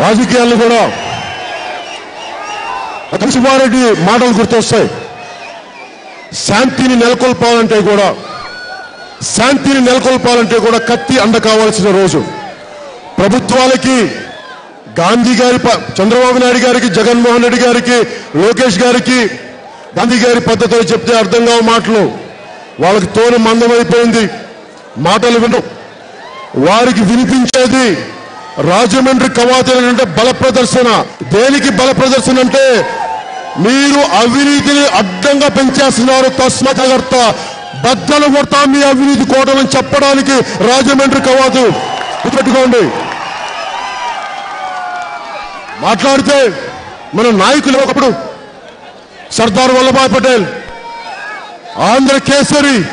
రాజకీయాల్లో కూడా సుబ్బారెడ్డి మాటలు గుర్తొస్తాయి. శాంతిని నెలకొల్పాలంటే కూడా శాంతిని నెలకొల్పాలంటే కూడా కత్తి అండ కావాల్సిన రోజు. ప్రభుత్వాలకి గాంధీ గారి చంద్రబాబు నాయుడు గారికి జగన్మోహన్ రెడ్డి గారికి లోకేష్ గారికి గాంధీ గారి పద్ధతిలో చెప్తే అర్థం కావు మాటలు. వాళ్ళకి తోను మందమైపోయింది. మాటలు వినడం వారికి వినిపించేది రాజమండ్రి కవాతులు అంటే బల ప్రదర్శన. దేనికి బల ప్రదర్శన అంటే మీరు అవినీతిని అడ్డంగా పెంచేస్తున్నారు తస్మ బద్దలు కొడతా మీ అవినీతి కోటమని చెప్పడానికి రాజమండ్రి కవాతు. గుర్తుపెట్టుకోండి. మాట్లాడితే మన నాయకులు ఒకప్పుడు. సర్దార్ వల్లభాయ్ పటేల్ ఆంధ్ర కేసరి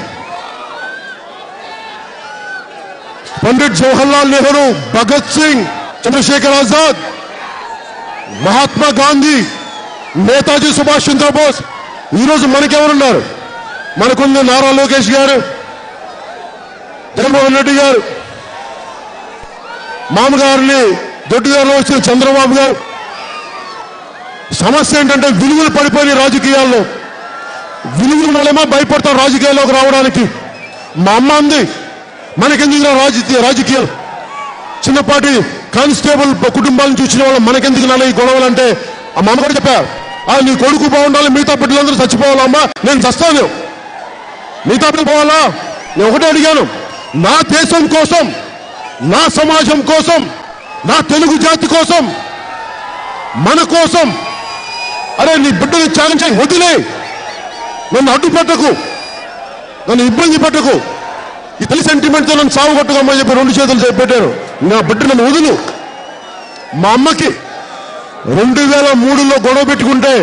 పండిట్ జవహర్లాల్ నెహ్రూ భగత్ సింగ్ చంద్రశేఖర్ ఆజాద్ మహాత్మా గాంధీ నేతాజీ సుభాష్ చంద్రబోస్. ఈరోజు మనకెవరున్నారు? మనకుంది నారా లోకేష్ గారు జగన్మోహన్ రెడ్డి గారు మామగారిని దొడ్డుగారిలో వచ్చిన చంద్రబాబు గారు. సమస్య ఏంటంటే విలువలు పడిపోయిన రాజకీయాల్లో. విలువలు వల్లేమో భయపడతాం రాజకీయాల్లోకి రావడానికి. మా అమ్మ అంది మనకెందుకు రాజకీయ రాజకీయాలు చిన్నపాటి కానిస్టేబుల్ కుటుంబాలను చూసిన వాళ్ళు మనకెందుకు నాన్న ఈ గొడవలు అంటే ఆ మామ కూడా చెప్పా ఆ నీ కొడుకు బాగుండాలి మిగతా బిడ్డలందరూ చచ్చిపోవాలమ్మా నేను చస్తాను. మిగతా బిడ్డలు పోవాలా? నేను ఒకటే అడిగాను. నా దేశం కోసం నా సమాజం కోసం నా తెలుగు జాతి కోసం మన కోసం అరే నీ బిడ్డని త్యాగం చేయి వదిలే. నన్ను అడ్డు పెట్టకు నన్ను ఇబ్బంది పెట్టకు. ఈ తల్లి సెంటిమెంట్తో నన్ను సాగు కొట్టుకోమని చెప్పి రెండు చేతులు చేసి నా బిడ్డ నన్ను వదులు. మా అమ్మకి రెండు వేల మూడులో గొడవ పెట్టుకుంటే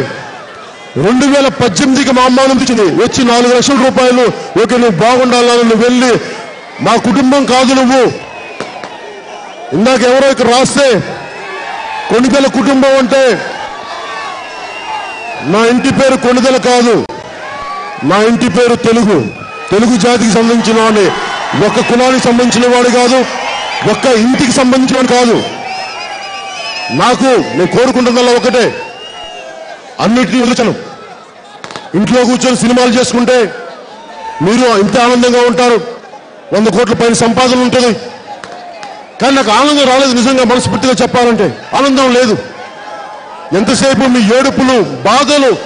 రెండు వేల పద్దెనిమిదికి మా అమ్మ అనిపించింది వచ్చి నాలుగు లక్షల రూపాయలు ఓకే నువ్వు బాగుండాలని నువ్వు వెళ్ళి మా కుటుంబం కాదు నువ్వు. ఇందాక ఎవరో ఇక్కడ రాస్తే కొణిదెల కుటుంబం అంటే నా ఇంటి పేరు కొణిదెల కాదు నా ఇంటి పేరు తెలుగు. తెలుగు జాతికి సంబంధించిన వాడిని ఒక్క కులానికి సంబంధించిన వాడు కాదు ఒక్క ఇంటికి సంబంధించిన వాడు కాదు. నాకు నేను కోరుకుంటున్నలా ఒకటే అన్నిటినీ వదిలించను. ఇంట్లో కూర్చొని సినిమాలు చేసుకుంటే మీరు ఇంత ఆనందంగా ఉంటారు. వంద కోట్ల పైన సంపాదన ఉంటుంది. కానీ నాకు ఆనందం రాలేదు నిజంగా మనస్ఫూర్తిగా చెప్పాలంటే. ఆనందం లేదు. ఎంతసేపు మీ ఏడుపులు బాధలు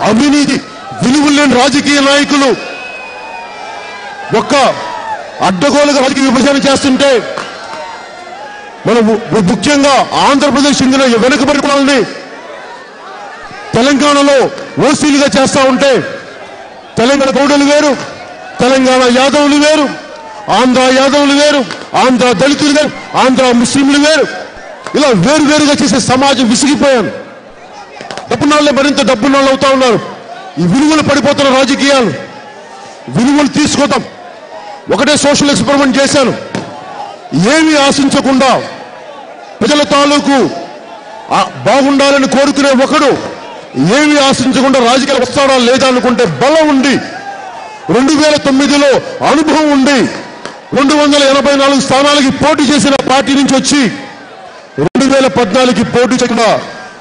అవినీతి విలువలు లేని రాజకీయ నాయకులు ఒక్క అడ్డగోలుగా వారికి విభజన చేస్తుంటే మనం ముఖ్యంగా ఆంధ్రప్రదేశ్ చెందిన వెనుకబడి కులాలని తెలంగాణలో ఓసీలుగా చేస్తా ఉంటే తెలంగాణ గౌడలు వేరు తెలంగాణ యాదవులు వేరు ఆంధ్ర యాదవులు వేరు ఆంధ్ర దళితులు వేరు ఆంధ్ర ముస్లింలు వేరు. ఇలా వేరు వేరుగా చేసే సమాజం విసిగిపోయాను డబ్బునాళ్ళే మరింత డబ్బునాళ్ళు అవుతా ఉన్నారు. ఈ విలువలు పడిపోతున్న రాజకీయాలు. విలువలు తీసుకోతాం ఒకటే సోషల్ ఎక్స్పెరిమెంట్ చేశాను. ఏమీ ఆశించకుండా ప్రజల తాలూకు బాగుండాలని కోరుకునే ఒకడు ఏమీ ఆశించకుండా రాజకీయాలు వస్తాడా లేదా అనుకుంటే బలం ఉండి రెండు వేల తొమ్మిదిలో అనుభవం ఉండి రెండు వందల ఎనభై నాలుగు స్థానాలకి పోటీ చేసిన పార్టీ నుంచి వచ్చి రెండు వేల పద్నాలుగుకి పోటీ చేయకుండా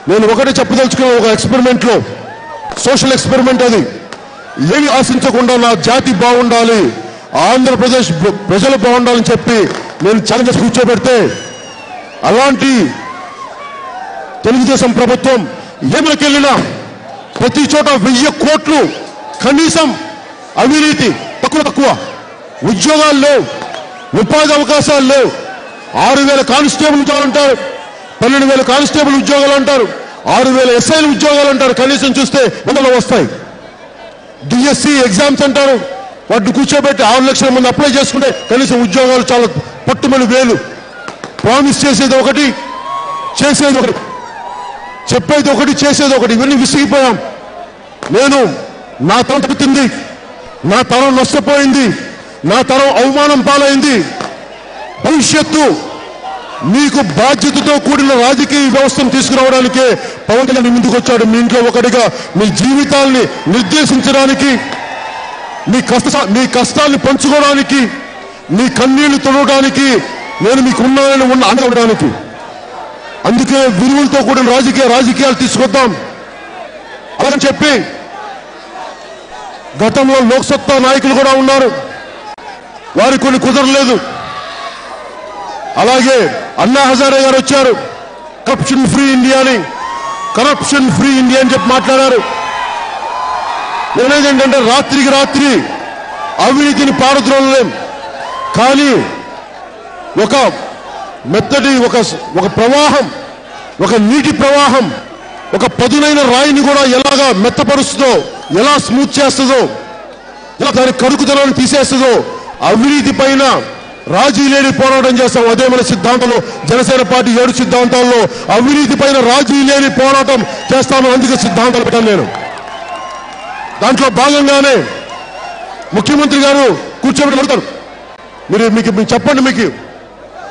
నేను ఒకటే చెప్పదలుచుకున్న ఒక ఎక్స్పెరిమెంట్లో సోషల్ ఎక్స్పెరిమెంట్ అది. ఏమి ఆశించకుండా నా జాతి బాగుండాలి ఆంధ్రప్రదేశ్ ప్రజలు బాగుండాలని చెప్పి నేను ఛాలెంజెస్ కూర్చోబెడితే అలాంటి తెలుగుదేశం ప్రభుత్వం ఏమకెళ్ళినా ప్రతి చోట వెయ్యి కోట్లు కనీసం అవినీతి తక్కువ తక్కువ. ఉద్యోగాలు లేవు ఉపాధి అవకాశాలు లేవు. ఆరు వేల కానిస్టేబుల్ ఉద్యోగాలు అంటారు పన్నెండు వేల కానిస్టేబుల్ ఉద్యోగాలు అంటారు ఆరు వేల ఎస్ఐల ఉద్యోగాలు అంటారు. కనీసం చూస్తే వందలు వస్తాయి. డిఎస్సి ఎగ్జామ్స్ అంటారు వాటిని కూర్చోబెట్టి ఆరు లక్షల మంది అప్లై చేసుకుంటే కనీసం ఉద్యోగాలు చాలా పట్టుమని వేలు. ప్రామిస్ చేసేది ఒకటి చేసేది ఒకటి. చెప్పేది ఒకటి చేసేది ఒకటి. ఇవన్నీ విసిగిపోయాం. నేను నా తరం తగ్గుతుంది నా తరం నష్టపోయింది నా తరం అవమానం పాలైంది. భవిష్యత్తు మీకు బాధ్యతతో కూడిన రాజకీయ వ్యవస్థను తీసుకురావడానికే పవన్ కళ్యాణ్ ముందుకు వచ్చాడు మీ ఇంట్లో ఒకటిగా మీ జీవితాల్ని నిర్దేశించడానికి మీ కష్ట మీ కష్టాన్ని పంచుకోవడానికి మీ కన్నీళ్ళు తొడవడానికి నేను మీకు ఉన్నానని ఉన్న అండవడానికి అందుకే విలువలతో కూడిన రాజకీయ రాజకీయాలు తీసుకొద్దాం. అలా చెప్పి గతంలో లోక్సత్తా నాయకులు కూడా ఉన్నారు. వారికి కొన్ని కుదరలేదు. అలాగే అన్నా హజారే గారు వచ్చారు. కరప్షన్ ఫ్రీ ఇండియా అని. కరప్షన్ ఫ్రీ ఇండియా అని చెప్పి మాట్లాడారు. నేనేది ఏంటంటే రాత్రికి రాత్రి అవినీతిని పారద్రోలలేం కానీ ఒక మెత్తటి ఒక ఒక ప్రవాహం ఒక నీటి ప్రవాహం ఒక పదునైన రాయిని కూడా ఎలాగా మెత్తపరుస్తుందో ఎలా స్మూత్ చేస్తుందో ఎలా దాని కరుకుదనాన్ని తీసేస్తుందో అవినీతి పైన రాజీ లేని పోరాటం చేస్తాం. అదే మన సిద్ధాంతంలో జనసేన పార్టీ ఏడు సిద్ధాంతాల్లో అవినీతి పైన రాజీ లేని పోరాటం చేస్తామని అందుకే సిద్ధాంతాలు పెట్టాను నేను. దాంట్లో భాగంగానే ముఖ్యమంత్రి గారు కూర్చోబెట్టి పెడతారు. మీరు మీకు మీకు చెప్పండి మీకు.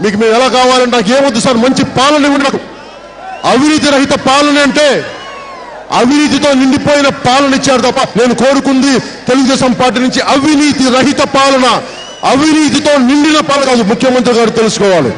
మీకు మీరు ఎలా కావాలంటే నాకు ఏమొద్దు సార్ మంచి పాలన ఇవ్వండి నాకు. అవినీతి రహిత పాలన అంటే అవినీతితో నిండిపోయిన పాలన ఇచ్చారు తప్ప నేను కోరుకుంది తెలుగుదేశం పార్టీ నుంచి అవినీతి రహిత పాలన. అవినీతితో నిండిన పాలన కాదు ముఖ్యమంత్రి గారు తెలుసుకోవాలి.